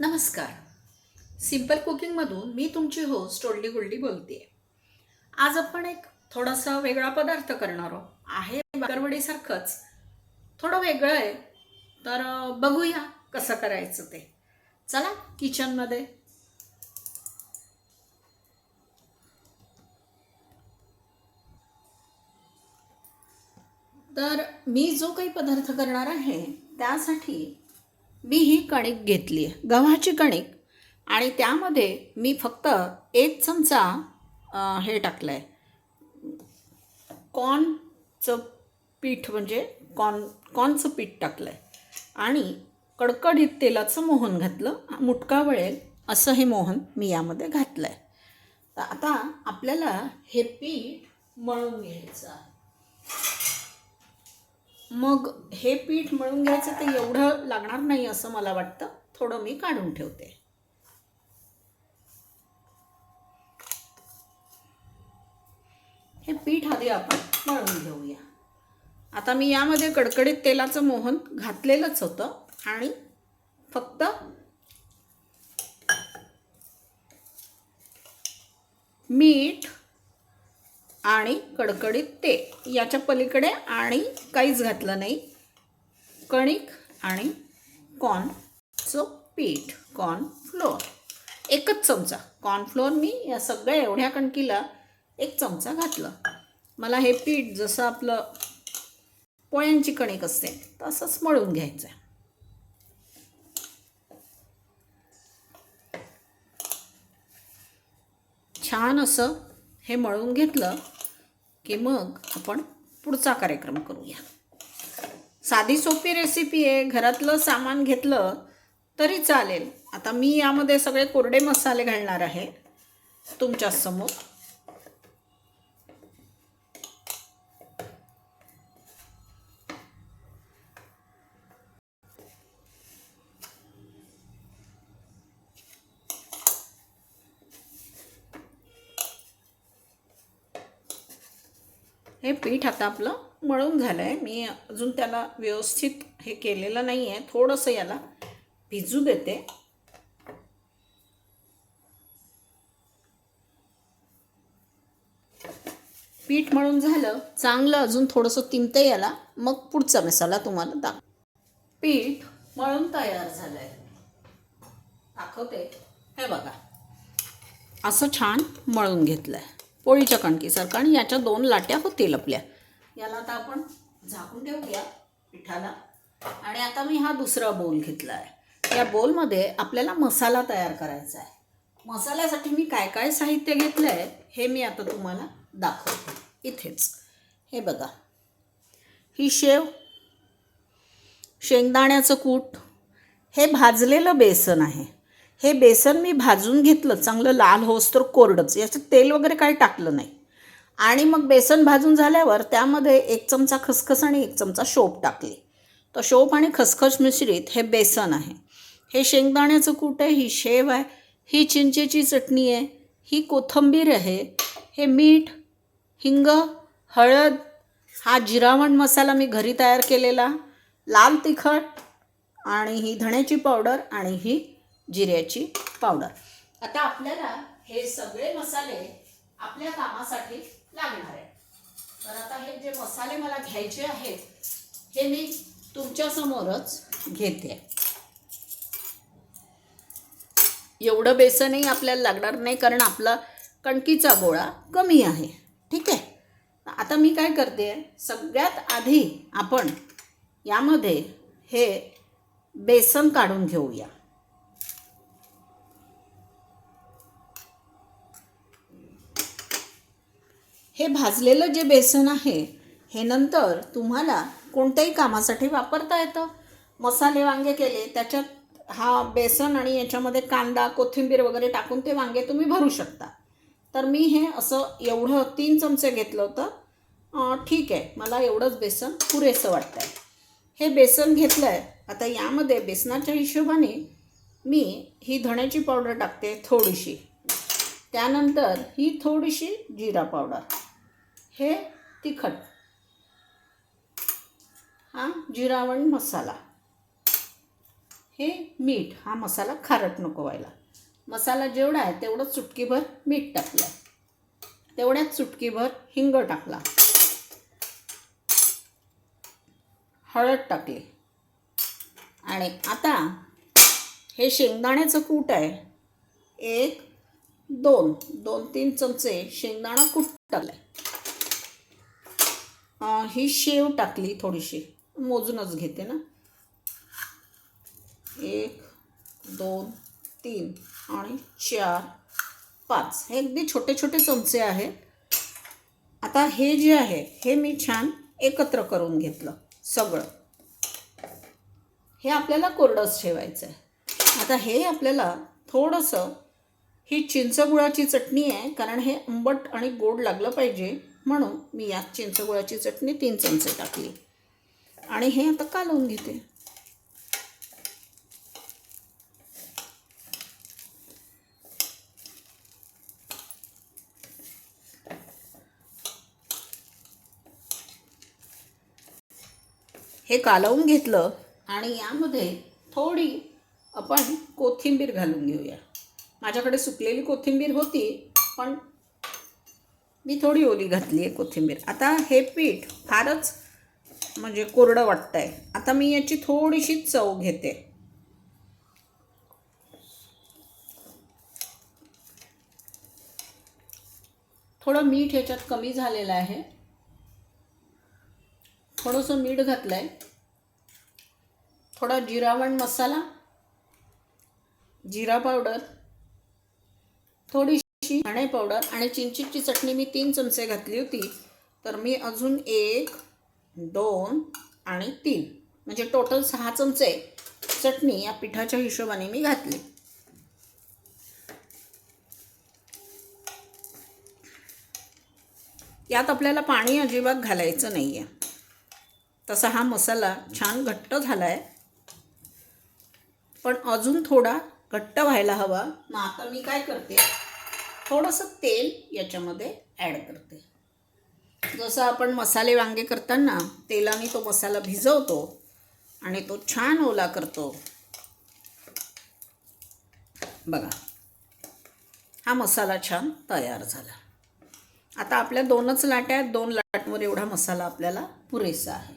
नमस्कार. सिंपल कुकिंगमधून मी तुमची होस्ट ओल्डी गुल्डी बोलते आज आपण एक थोडासा वेगळा पदार्थ करणार आहोत. आहे बाकरवडीसारखंच. थोडं वेगळं आहे. तर बघूया कसं करायचं ते. चला किचनमध्ये तर मी जो काही पदार्थ करणार आहे त्यासाठी मी ही कणिक घेतली आहे गव्हाची कणिक. आणि त्यामध्ये मी फक्त एक चमचा हे टाकलं आहे कॉर्नचं पीठ म्हणजे कॉर्न कॉर्नचं पीठ टाकलं आहे आणि कडकडीत तेलाचं मोहन घातलं. मुटका वळेल असं हे मोहन मी यामध्ये घातलं आहे तर आता आपल्याला हे पीठ मळून घ्यायचं आहे. मग हे पीठ मळून घ्यायचं तर एवढं लागणार नाही असं मला वाटतं. थोडं मी काढून ठेवते. हे पीठ आधी आपण मळून घेऊया. आता मी यामध्ये कडकडीत तेलाचं मोहन घातलेलंच होतं आणि फक्त मीठ आणि कडकडीत ते. याच्या पलीकडे आणि काहीच घातलं नाही. कणिक आणि कॉर्नचं पीठ कॉर्न फ्लोअर एकच चमचा. कॉर्नफ्लोअर मी या सगळ्या एवढ्या कणकीला एक चमचा घातलं. मला हे पीठ जसं आपलं पोळ्यांची कणिक असते तसंच मळून घ्यायचं आहे छान असं हे मळून घेतलं. की मग आपण पुढचा कार्यक्रम करूया. साधी सोपी रेसिपी आहे. घरातलं सामान घेतलं तरी चालेल. आता मी यामध्ये सगळे कोरडे मसाले घालणार आहे. तुमच्यासमोर हे पीठ आता आपलं मळून झालं आहे मी अजून त्याला व्यवस्थित हे केलेलं नाही आहे थोडंसं याला भिजू देते. पीठ मळून झालं. चांगलं अजून थोडंसं तिमतं याला. मग पुढचा मसाला तुम्हाला दाख पीठ मळून तयार झालं आहे दाखवते. हे बघा. असं छान मळून घेतलं आहे पोळीच्या कणकीसारखं आणि याच्या दोन लाट्या होतील आपल्या. याला आता आपण झाकून ठेवूया पिठाला. आणि आता मी हा दुसरा बोल घेतला आहे या बोलमध्ये आपल्याला मसाला तयार करायचा आहे. मसाल्यासाठी मी काय काय साहित्य घेतलं आहे हे मी आता तुम्हाला दाखवते. इथेच. हे बघा. ही शेव शेंगदाण्याचं कूट हे भाजलेलं बेसन आहे. हे बेसन मी भाजून घेतलं चांगलं लाल होस तर कोरडंच. याचं तेल वगैरे काही टाकलं नाही. आणि मग बेसन भाजून झाल्यावर त्यामध्ये एक चमचा खसखस आणि एक चमचा शोप टाकली. तर शोप आणि खसखस मिश्रित हे बेसन आहे. हे शेंगदाण्याचं कूट आहे ही शेव आहे ही चिंचेची चटणी आहे ही कोथिंबीर आहे हे मीठ हिंग हळद हा जिरावण मसाला मी घरी तयार केलेला लाल तिखट आणि ही धण्याची पावडर आणि ही जिऱ्याची पावडर. आता आपल्याला हे सगळे मसाले आपल्या कामासाठी लागणार आहेत. तर आता हे जे मसाले मला घ्यायचे आहेत हे मी तुमच्यासमोरच घेते. एवढं बेसनही आपल्याला लागणार नाही कारण आपला कणकीचा गोळा कमी आहे. ठीक आहे? आता मी काय करते सगळ्यात आधी आपण यामध्ये हे बेसन काढून घेऊया. हे भाजलेलं जे बेसन आहे हे नंतर तुम्हाला कोणत्याही कामासाठी वापरता येतं. मसाले वांगे केले त्याच्यात हा बेसन आणि याच्यामध्ये कांदा कोथिंबीर वगैरे टाकून ते वांगे तुम्ही भरू शकता. तर मी हे असं एवढं तीन चमचे घेतलं होतं. ठीक आहे मला एवढंच बेसन पुरेसं वाटतं आहे हे बेसन घेतलं आहे आता यामध्ये बेसनाच्या हिशोबाने मी ही धण्याची पावडर टाकते थोडीशी. त्यानंतर ही थोडीशी जिरा पावडर. हे तिखट. हा जिरावण मसाला. हे मीठ. हा मसाला खारट नको व्हायला. मसाला जेवढा आहे तेवढं चुटकीभर मीठ टाकलं. तेवढ्याच चुटकीभर हिंग टाकला. हळद टाकली. आणि आता हे शेंगदाण्याचं कूट आहे. एक दोन. दोन तीन चमचे शेंगदाणा कूट टाकलं ही शेव टाकली थोडीशी. मोजूनच घेते ना. एक दोन तीन आणि चार पाच. हे अगदी छोटे छोटे चमचे आहेत. आता हे जे आहे हे मी छान एकत्र करून घेतलं सगळं. हे आपल्याला कोरडंच ठेवायचं आहे आता हे आपल्याला थोडंसं ही चिंचगुळाची चटणी आहे कारण हे आंबट आणि गोड लागलं पाहिजे. म्हणून मी यात चिंचगुळाची चटणी तीन चमचे टाकली. आणि हे आता कालवून घेते. हे कालवून घेतलं आणि यामध्ये थोडी आपण कोथिंबीर घालून घेऊया. माझ्याकडे सुकलेली कोथिंबीर होती पण मी थोडी ओली घातली आहे कोथिंबीर. आता हे पीठ फारच म्हणजे कोरडं वाटतं आहे आता मी याची थोडीशी चव घेते. थोडं मीठ ह्याच्यात कमी झालेलं आहे. थोडंसं मीठ घातलं आहे थोडा जिरावण मसाला जिरा पावडर थोडीशी धणे पावडर आणि चिंचीची चटणी मी तीन चमचे घातली होती. तर मी अजून एक दोन आणि तीन. म्हणजे टोटल सहा चमचे चटणी या पिठाच्या हिशोबाने मी घातली. यात आपल्याला पाणी अजिबात घालायचं नाही आहे तसा हा मसाला छान घट्ट झाला आहे पण अजून थोडा घट्ट व्हायला हवा. मग आता मी काय करते? थोडंसं तेल याच्यामध्ये ॲड करते. जसं आपण मसाले वांगे करताना तेलाने तो मसाला भिजवतो आणि तो छान ओला करतो. बघा हा मसाला छान तयार झाला. आता आपल्या दोनच लाट्या आहेत दोन लाटवर एवढा मसाला आपल्याला पुरेसा आहे.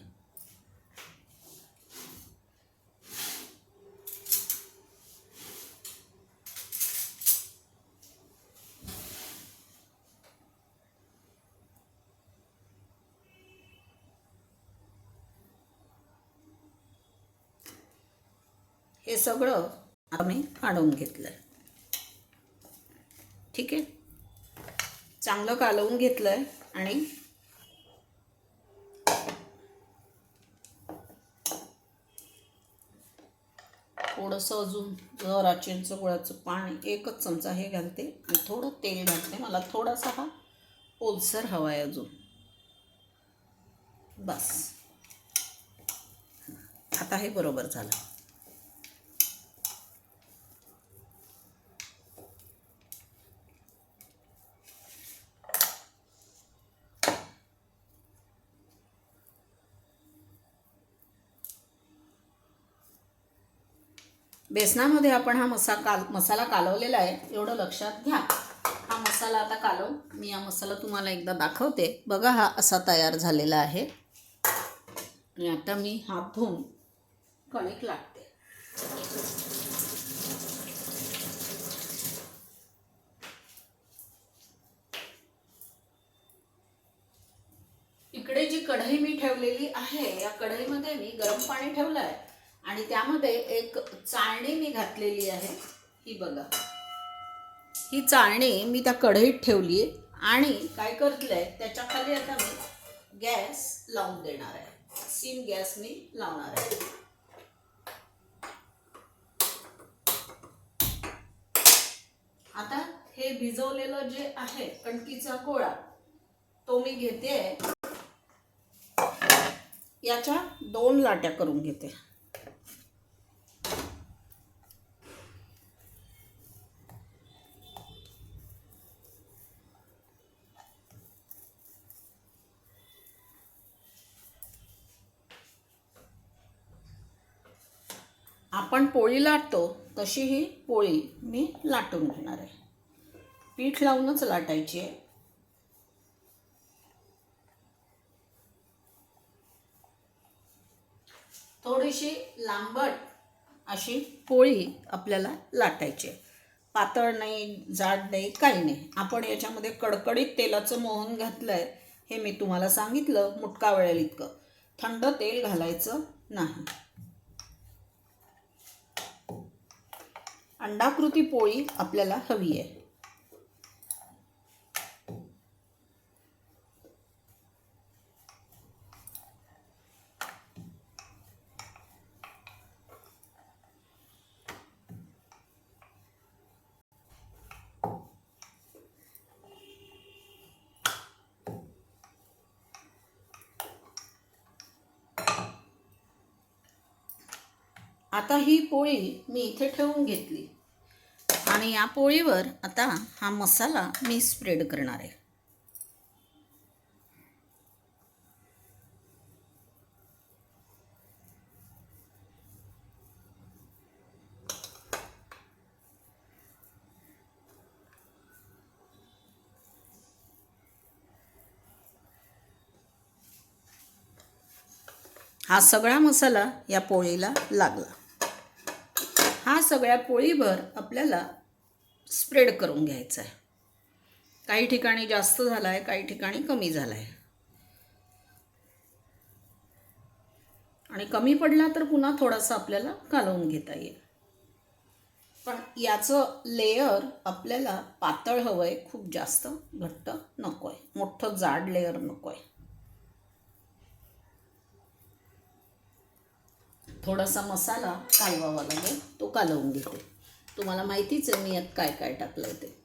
हे सगळं आम्ही काढून घेतलं आहे ठीक आहे? चांगलं कालवून घेतलं आहे आणि थोडंसं अजून जरा चिंच गुळाचं पाणी एकच चमचा हे घालते आणि थोडं तेल घालते. मला थोडासा हा ओलसर हवा आहे अजून. बस. आता हे बरोबर झालं. बेसनामध्ये आपण हा मसा काल मसाला कालवलेला आहे एवढं लक्षात घ्या. हा मसाला आता कालव. मी हा मसाला तुम्हाला एकदा दाखवते. बघा हा असा तयार झालेला आहे. आणि आता मी हात धुवून कणिक लागते इकडे जी कढई मी ठेवलेली आहे या कढईमध्ये मी गरम पाणी ठेवलं आहे आणि त्यामध्ये एक चाळणी मी घातलेली आहे. ही बघा. ही चाळणी मी त्या कढईत ठेवली आहे आणि काय करतलंय त्याच्याखाली आता मी गॅस लावून देणार आहे. सीम गॅस मी लावणार आहे. आता हे भिजवलेलं जे आहे कणकीचा गोळा तो मी घेते. याच्या दोन लाट्या करून घेते. आपण पोळी लाटतो तशी ही पोळी मी लाटून घेणार आहे. पीठ लावूनच लाटायची आहे. थोडीशी लांबट अशी पोळी आपल्याला लाटायची आहे. पातळ नाही जाड नाही काही नाही. आपण याच्यामध्ये कडकडीत तेलाचं मोहन घातलं आहे हे मी तुम्हाला सांगितलं मुटका वेळेल इतकं. थंड तेल घालायचं नाही. अंडाकृती पोळी आपल्याला हवी आहे. आता ही पोळी मी इथे ठेवून घेतली. आणि या पोळीवर आता हा मसाला मी स्प्रेड करणार आहे. हा सगळा मसाला या पोळीला लागला. हा सगळ्या पोळीवर आपल्याला स्प्रेड करून घ्यायचा आहे. काही ठिकाणी जास्त झाला आहे काही ठिकाणी कमी झाला आहे आणि कमी पडला तर पुन्हा थोडासा आपल्याला घालवून घेता येईल. पण याचं लेयर आपल्याला पातळ हवं आहे खूप जास्त घट्ट नको आहे मोठं जाड लेयर नको आहे थोडासा मसाला कालवावा लागेल तो कालवून घेते. तुम्हाला माहितीच आहे मी यात काय काय टाकलं ते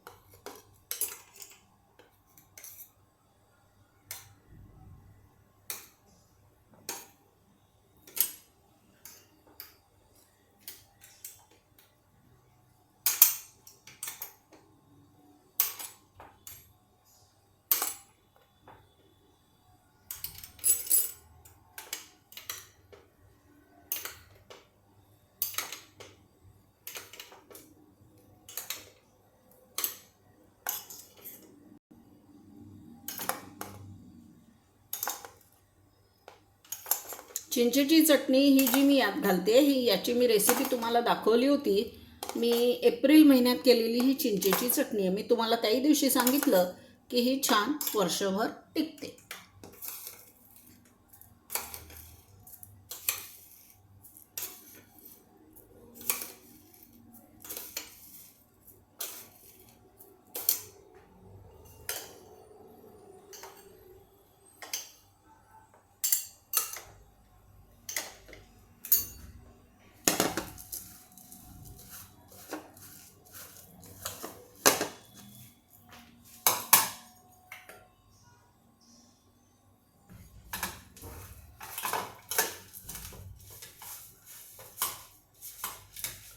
चिंचेची चटणी ही जी मी यात घालते ही याची मी रेसिपी तुम्हाला दाखवली होती. मी एप्रिल महिन्यात केलेली ही चिंचेची चटणी आहे. मी तुम्हाला त्याही दिवशी सांगितलं की ही छान वर्षभर टिकते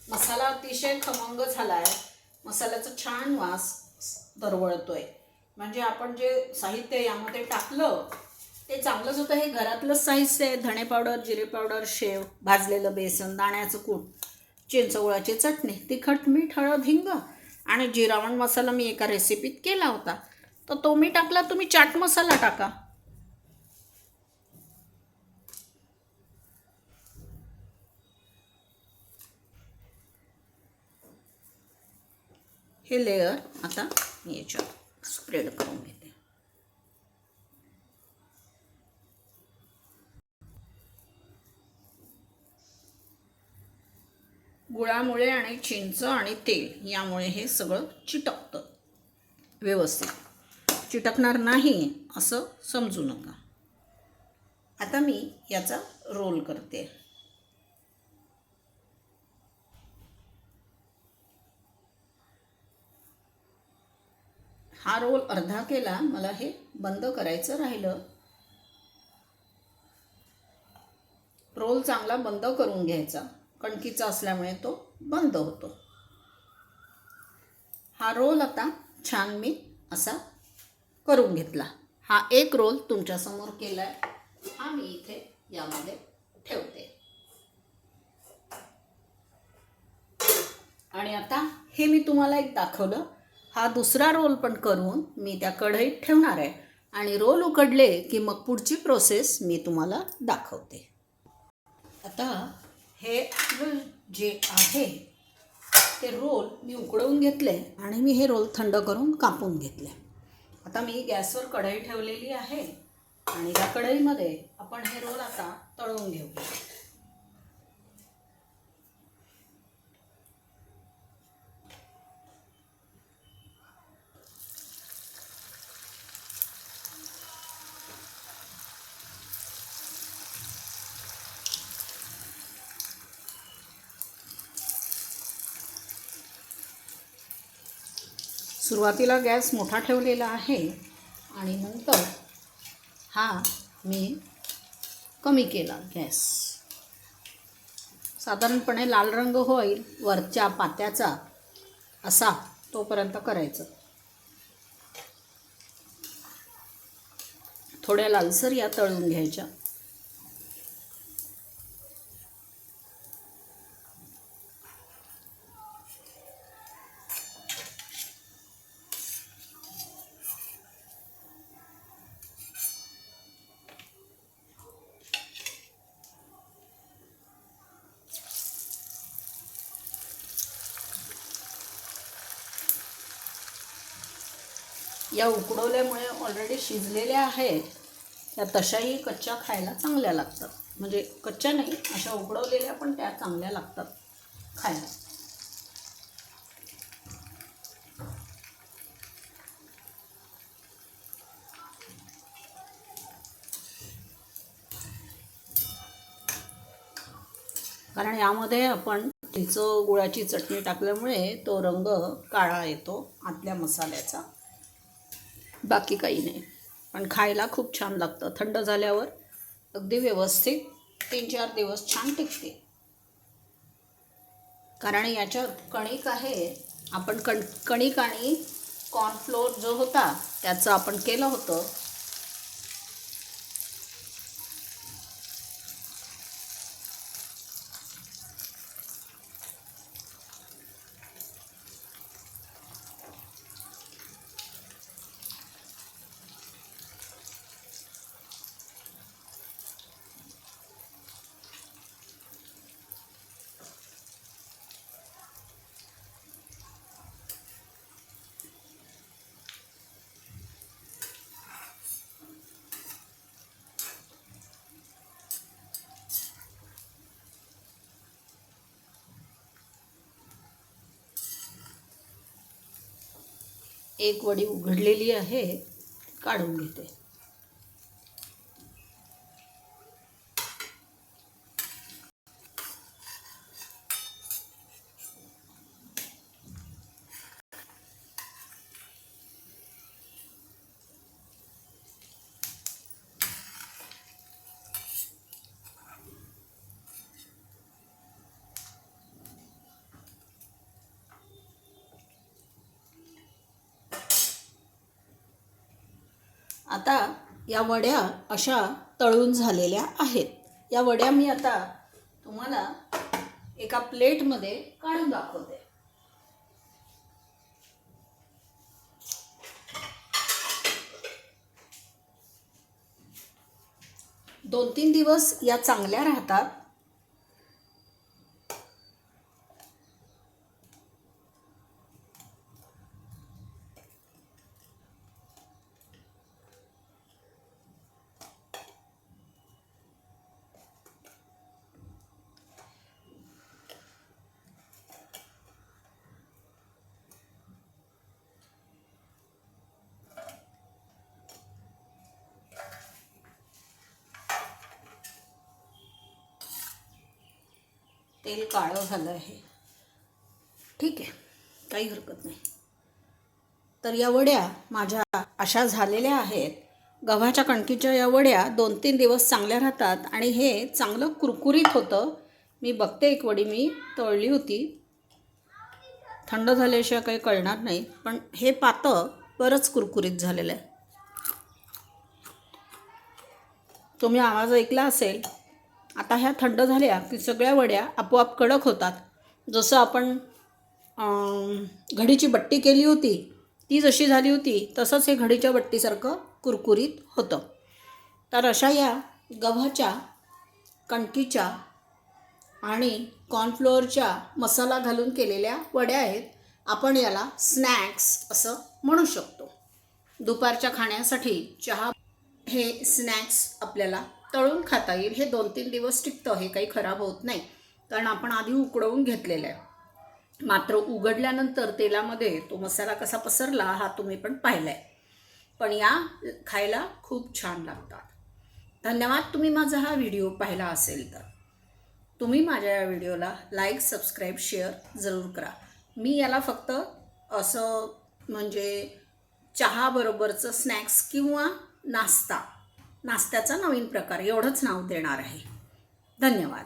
मसाला अतिशय खमंग झाला आहे मसाल्याचा छान वास दरवळतोय. म्हणजे आपण जे साहित्य यामध्ये टाकलं ते चांगलंच होतं. हे घरातलंच साहित्य आहे. धणे पावडर जिरे पावडर शेव भाजलेलं बेसन दाण्याचं कूट चिंचवळाची चटणी तिखट मीठ हळद हिंग आणि जिरावण मसाला मी एका रेसिपीत केला होता. तर तो मी टाकला. तुम्ही चाट मसाला टाका. हे लेअर आता मी याच्यावर स्प्रेड करून घेते. गुळामुळे आणि चिंच आणि तेल यामुळे हे सगळं चिटकतं. व्यवस्थित. चिटकणार नाही असं समजू नका. आता मी याचा रोल करते. हा रोल अर्धा केला मला हे बंद करायचं राहिलं. रोल चांगला बंद करून घ्यायचा. कणकीचा असल्यामुळे तो बंद होतो. हा रोल आता छान मी असा करून घेतला. हा एक रोल तुमच्यासमोर केला आहे हा मी इथे यामध्ये ठेवते. आणि आता हे मी तुम्हाला एक दाखवलं. हा दुसरा रोल पण करून मी त्या कढईत ठेवणार आहे. आणि रोल उकडले की मग पुढची प्रोसेस मी तुम्हाला दाखवते. आता हे जे आहे ते रोल मी उकडवून घेतले आणि मी हे रोल थंड करून कापून घेतले. आता मी गॅसवर कढई ठेवलेली आहे आणि या कढईमध्ये आपण हे रोल आता तळून घेऊया. सुरुवातीला गॅस मोठा ठेवलेला आहे आणि नंतर हा मी कमी केला गॅस. साधारणपणे लाल रंग होईल वरच्या पात्याचा असा तोपर्यंत करायचं. थोड्या लालसर या तळून घ्यायच्या. या उकडवल्यामुळे ऑलरेडी शिजलेल्या आहेत. त्या तशाही कच्च्या खायला चांगल्या लागतात. म्हणजे कच्च्या नाही अशा उकडवलेल्या पण त्या चांगल्या लागतात खायला. कारण यामध्ये आपण तिचं गुळाची चटणी टाकल्यामुळे तो रंग काळा येतो आतल्या मसाल्याचा. बाकी काही नाही. पण खायला खूप छान लागतं. थंड झाल्यावर अगदी व्यवस्थित तीन चार दिवस छान टिकते. कारण याच्यात कणिक आहे. आपण कण कणिक आणि कॉर्नफ्लोअर जो होता त्याचं आपण केलं होतं. एक वडी उघडलेली आहे काढून घेते. आता या वड्या अशा तळून झालेल्या आहेत. या वड्या मी आता तुम्हाला एका प्लेटमध्ये काढून दाखवते. दोन तीन दिवस या चांगल्या राहतात. तेल काळं झालं आहे. ठीक आहे. काही हरकत नाही. तर या वड्या माझ्या अशा झालेल्या आहेत. गव्हाच्या कणकीच्या या वड्या दोन तीन दिवस चांगल्या राहतात आणि हे चांगलं कुरकुरीत होतं. मी बघते एक वडी मी तळली होती. थंड झाल्याशिवाय काही कळणार नाही पण हे पातं बरंच कुरकुरीत झालेलं आहे. तुम्ही आवाज ऐकला असेल आता ह्या थंड झाल्या की सगळ्या वड्या आपोआप कडक होतात. जसं आपण घडीची बट्टी केली होती ती जशी झाली होती तसंच हे घडीच्या बट्टीसारखं कुरकुरीत होतं. तर अशा या गव्हाच्या कणकीच्या आणि कॉर्नफ्लोअरच्या मसाला घालून केलेल्या वड्या आहेत आपण याला स्नॅक्स असं म्हणू शकतो. दुपारच्या खाण्यासाठी चहा हे स्नॅक्स आपल्याला तळून खाता येईल. हे दोन तीन दिवस टिकतं. हे काही खराब होत नाही. कारण आपण आधी उकडवून घेतलेलं आहे. मात्र उघडल्यानंतर तेलामध्ये तो मसाला कसा पसरला हा तुम्ही पण पाहिला आहे पण या खायला खूप छान लागतात. धन्यवाद. तुम्ही माझा हा व्हिडिओ पाहिला असेल तर. तुम्ही माझ्या या व्हिडिओला लाईक सबस्क्राईब शेअर जरूर करा. मी याला फक्त असं म्हणजे चहाबरोबरचं स्नॅक्स किंवा नाश्ता नाश्त्याचा नवीन प्रकार एवढंच नाव देणार आहे. धन्यवाद.